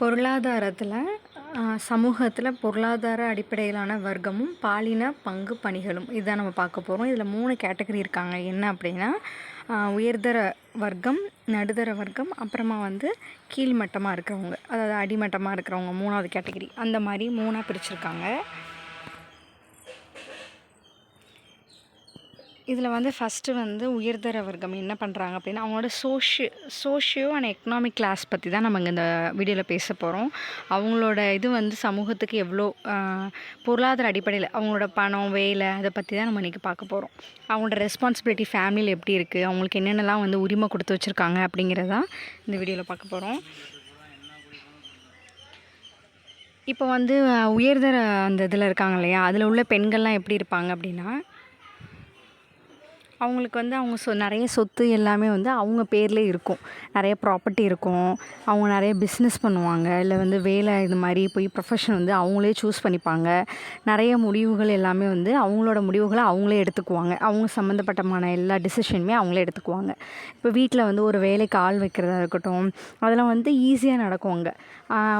பொருளாதாரத்தில் சமூகத்தில் பொருளாதார அடிப்படையிலான வர்க்கமும் பாலின பங்கு பணிகளும். இதுதான் நம்ம பார்க்க போகிறோம் இதில் மூணு கேட்டகரி இருக்காங்க. என்ன அப்படின்னா உயர்தர வர்க்கம் நடுத்தர வர்க்கம் அப்புறமா வந்து கீழ்மட்டமாக இருக்கிறவங்க. அதாவது அடிமட்டமாக இருக்கிறவங்க மூணாவது கேட்டகரி. அந்த மாதிரி மூணாக பிரிச்சுருக்காங்க. இதில் வந்து ஃபஸ்ட்டு வந்து உயர்தர வர்க்கம் என்ன பண்ணுறாங்க அப்படின்னா அவங்களோட socio socio and economic class பற்றி தான் நம்ம இங்கே இந்த வீடியோவில் பேச போகிறோம் அவங்களோட இது வந்து சமூகத்துக்கு எவ்வளோ பொருளாதார அடிப்படையில் அவங்களோட பணம் வேலை அதை பற்றி தான் நம்ம இன்றைக்கி பார்க்க போகிறோம் அவங்களோட ரெஸ்பான்சிபிலிட்டி ஃபேமிலியில் எப்படி இருக்குது அவங்களுக்கு என்னென்னலாம் வந்து உரிமை கொடுத்து வச்சுருக்காங்க அப்படிங்கிறதான் இந்த வீடியோவில் பார்க்க போகிறோம் இப்போ வந்து உயர்தர அந்த இதில் இருக்காங்க இல்லையா அதில் உள்ள பெண்கள்லாம் எப்படி இருப்பாங்க அப்படின்னா அவங்களுக்கு வந்து அவங்க சொ நிறைய சொத்து எல்லாமே வந்து அவங்க பேர்லேயே இருக்கும். நிறைய ப்ராப்பர்ட்டி இருக்கும். அவங்க நிறைய பிஸ்னஸ் பண்ணுவாங்க. இல்லை வந்து வேலை இது மாதிரி போய் ப்ரொஃபஷன் வந்து அவங்களே சூஸ் பண்ணிப்பாங்க. நிறைய முடிவுகள் எல்லாமே வந்து அவங்களோட முடிவுகளை அவங்களே எடுத்துக்குவாங்க. அவங்க சம்மந்தப்பட்டமான எல்லா டிசிஷனுமே அவங்களே எடுத்துக்குவாங்க. இப்போ வீட்டில் வந்து ஒரு வேலைக்கு ஆள் வைக்கிறதா இருக்கட்டும் அதெல்லாம் வந்து ஈஸியாக நடக்கும் அங்கே.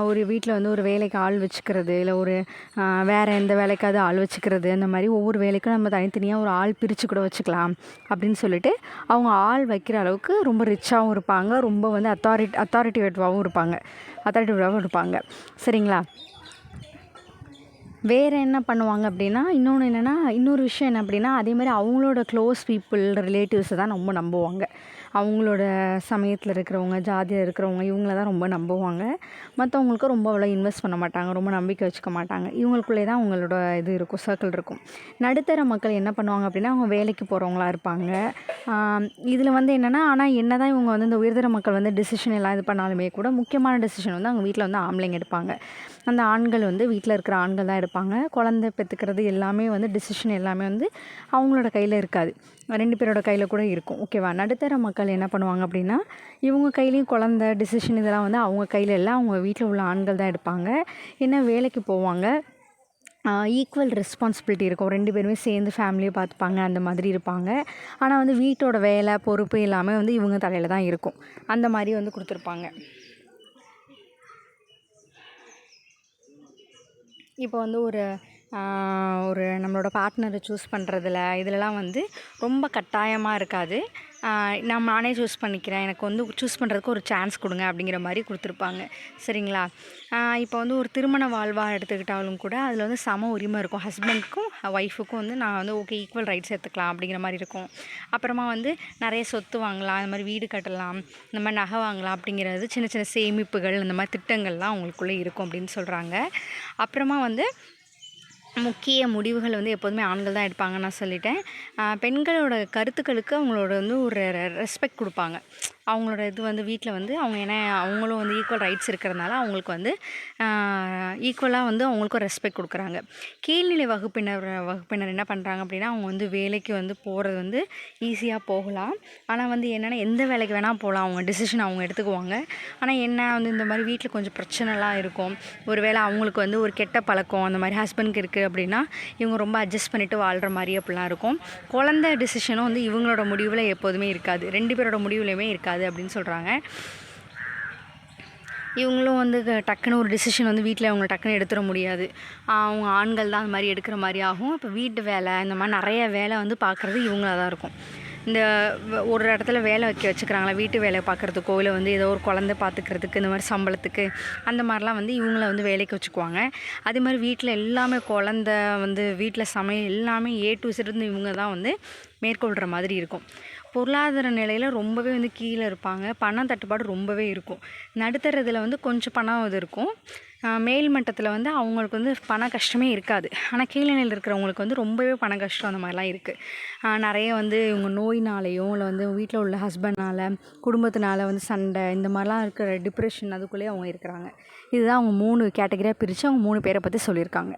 ஒரு வீட்டில் வந்து ஒரு வேலைக்கு ஆள் வச்சுக்கிறது இல்லை ஒரு வேறு எந்த வேலைக்காவது ஆள் வச்சுக்கிறது அந்த மாதிரி ஒவ்வொரு வேலைக்கும் நம்ம தனித்தனியாக ஒரு ஆள் பிரித்து கூட வச்சுக்கலாம். அப்படின்னு சொல்லிட்டு அவங்க ஆள் வைக்கிற அளவுக்கு ரொம்ப ரிச்சாகவும் இருப்பாங்க. ரொம்ப வந்து அத்தாரிட்டி அத்தாரிட்டிவேட்டிவாகவும் இருப்பாங்க. அத்தாரிட்டிவாகவும் இருப்பாங்க. சரிங்களா? வேறு என்ன பண்ணுவாங்க அப்படின்னா இன்னொன்று என்னென்னா இன்னொரு விஷயம் என்ன அப்படின்னா அதே மாதிரி அவங்களோட க்ளோஸ் பீப்புள் ரிலேட்டிவ்ஸை தான் ரொம்ப நம்புவாங்க. அவங்களோட சமயத்தில் இருக்கிறவங்க ஜாதியில் இருக்கிறவங்க இவங்கள தான் ரொம்ப நம்புவாங்க. மற்றவங்களுக்கு ரொம்ப அவ்வளோ இன்வெஸ்ட் பண்ண மாட்டாங்க. ரொம்ப நம்பிக்கை வச்சுக்க மாட்டாங்க. இவங்களுக்குள்ளே தான் அவங்களோட இது இருக்கும் சர்க்கிள் இருக்கும். நடுத்தர மக்கள் என்ன பண்ணுவாங்க அப்படின்னா அவங்க வேலைக்கு போகிறவங்களா இருப்பாங்க. இதில் வந்து என்னென்னா ஆனால் என்ன தான் இவங்க வந்து இந்த உயர்தர மக்கள் வந்து டிசிஷன் எல்லாம் இது பண்ணாலுமே கூட முக்கியமான டிசிஷன் வந்து அவங்க வீட்டில் வந்து ஆம்பளைங்க எடுப்பாங்க. அந்த ஆண்கள் வந்து வீட்டில் இருக்கிற ஆண்கள் தான் எடுப்பாங்க. குழந்த பெற்றுக்கிறது எல்லாமே வந்து டிசிஷன் எல்லாமே வந்து அவங்களோட கையில் இருக்காது. ரெண்டு பேரோட கையில் கூட இருக்கும். ஓகேவா நடுத்தர மக்கள் மக்கள் என்ன பண்ணுவாங்க அப்படின்னா இவங்க கையிலையும் குழந்த டிசிஷன் இதெல்லாம் வந்து அவங்க கையில் எல்லாம் அவங்க வீட்டில் உள்ள ஆண்கள் தான் எடுப்பாங்க. என்ன வேலைக்கு போவாங்க. ஈக்குவல் ரெஸ்பான்சிபிலிட்டி இருக்கும். ரெண்டு பேருமே சேர்ந்து ஃபேமிலியை பார்த்துப்பாங்க அந்த மாதிரி இருப்பாங்க. ஆனால் வந்து வீட்டோட வேலை பொறுப்பு எல்லாமே வந்து இவங்க தலையில் தான் இருக்கும். அந்த மாதிரி வந்து கொடுத்துருப்பாங்க. இப்போ வந்து ஒரு ஒரு நம்மளோட பார்ட்னரை சூஸ் பண்ணுறதுல இதிலலாம் வந்து ரொம்ப கட்டாயமாக இருக்காது. நான் நானே சூஸ் பண்ணிக்கிறேன். எனக்கு வந்து சூஸ் பண்ணுறதுக்கு ஒரு சான்ஸ் கொடுங்க அப்படிங்கிற மாதிரி கொடுத்துருப்பாங்க. சரிங்களா? இப்போ வந்து ஒரு திருமண வாழ்வாக எடுத்துக்கிட்டாலும் கூட அதில் வந்து சம உரிமை இருக்கும். ஹஸ்பண்ட்க்கும் ஒய்ஃபுக்கும் வந்து நான் வந்து ஓகே ஈக்குவல் ரைட்ஸ் எடுத்துக்கலாம் அப்படிங்கிற மாதிரி இருக்கும். அப்புறமா வந்து நிறைய சொத்து வாங்கலாம் இந்த மாதிரி வீடு கட்டலாம் இந்த மாதிரி நகை வாங்கலாம் அப்படிங்கிறது சின்ன சின்ன சேமிப்புகள் இந்த மாதிரி திட்டங்கள்லாம் அவங்களுக்குள்ளே இருக்கும் அப்படின்னு சொல்கிறாங்க அப்புறமா வந்து முக்கிய முடிவுகள் வந்து எப்போதுமே ஆண்கள் தான் எடுப்பாங்கன்னு நான் சொல்லிட்டேன். பெண்களோட கருத்துக்களுக்கு அவங்களோட வந்து ஒரு ரெஸ்பெக்ட் கொடுப்பாங்க. அவங்களோட இது வந்து வீட்டில் வந்து அவங்க ஏன்னா அவங்களும் வந்து ஈக்குவல் ரைட்ஸ் இருக்கிறதுனால அவங்களுக்கு வந்து ஈக்குவலாக வந்து அவங்களுக்கும் ரெஸ்பெக்ட் கொடுக்குறாங்க. கீழ்நிலை வகுப்பினர் வகுப்பினர் என்ன பண்ணுறாங்க அப்படின்னா அவங்க வந்து வேலைக்கு வந்து போகிறது வந்து ஈஸியாக போகலாம். ஆனால் வந்து என்னென்னா எந்த வேலைக்கு வேணால் போகலாம் அவங்க டிசிஷன் அவங்க எடுத்துக்குவாங்க. ஆனால் என்ன வந்து இந்த மாதிரி வீட்டில் கொஞ்சம் பிரச்சனைலாம் இருக்கும். ஒரு வேளை அவங்களுக்கு வந்து ஒரு கெட்ட பழக்கம் அந்த மாதிரி ஹஸ்பண்ட்க்கு இருக்குது அப்படின்னா இவங்க ரொம்ப அட்ஜஸ்ட் பண்ணிவிட்டு வாழ்கிற மாதிரி அப்படிலாம் இருக்கும். குழந்த டிசிஷனும் வந்து இவங்களோட முடிவில் எப்போதுமே இருக்காது. ரெண்டு பேரோட முடிவுலையுமே இருக்காது. கூடாது அப்படின்னு சொல்கிறாங்க இவங்களும் வந்து டக்குன்னு ஒரு டிசிஷன் வந்து வீட்டில் அவங்க டக்குன்னு எடுத்துட முடியாது. அவங்க ஆண்கள் தான் அந்த மாதிரி எடுக்கிற மாதிரி ஆகும். இப்போ வீட்டு வேலை இந்த மாதிரி நிறைய வேலை வந்து பார்க்குறது இவங்களாக தான் இருக்கும். இந்த ஒரு இடத்துல வேலை வைக்க வச்சுக்கிறாங்களா வீட்டு வேலை பார்க்குறதுக்கோ இல்லை வந்து ஏதோ ஒரு குழந்த பார்த்துக்கிறதுக்கு இந்த மாதிரி சம்பளத்துக்கு அந்த மாதிரிலாம் வந்து இவங்கள வந்து வேலைக்கு வச்சுக்குவாங்க. அதே மாதிரி வீட்டில் எல்லாமே குழந்த வந்து வீட்டில் சமையல் எல்லாமே ஏ டு இருந்து இவங்க தான் வந்து மேற்கொள்கிற மாதிரி இருக்கும். பொருளாதார நிலையில் ரொம்பவே வந்து கீழே இருப்பாங்க. பணம் தட்டுப்பாடு ரொம்பவே இருக்கும். நடுத்தரத்தில் வந்து கொஞ்சம் பணம் இது இருக்கும். மேல் மட்டத்தில் வந்து அவங்களுக்கு வந்து பண கஷ்டமே இருக்காது. ஆனால் கீழே நிலையில் இருக்கிறவங்களுக்கு வந்து ரொம்பவே பண கஷ்டம் அந்த மாதிரிலாம் இருக்குது நிறைய வந்து இவங்க நோயினாலேயும் இல்லை வந்து வீட்டில் உள்ள ஹஸ்பண்ட்னால் குடும்பத்தினால வந்து சண்டை இந்த மாதிரிலாம் இருக்கிற டிப்ரெஷன் அதுக்குள்ளேயே அவங்க இருக்கிறாங்க. இதுதான் அவங்க மூணு கேட்டகரியாக பிரித்து அவங்க மூணு பேரை பற்றி சொல்லியிருக்காங்க.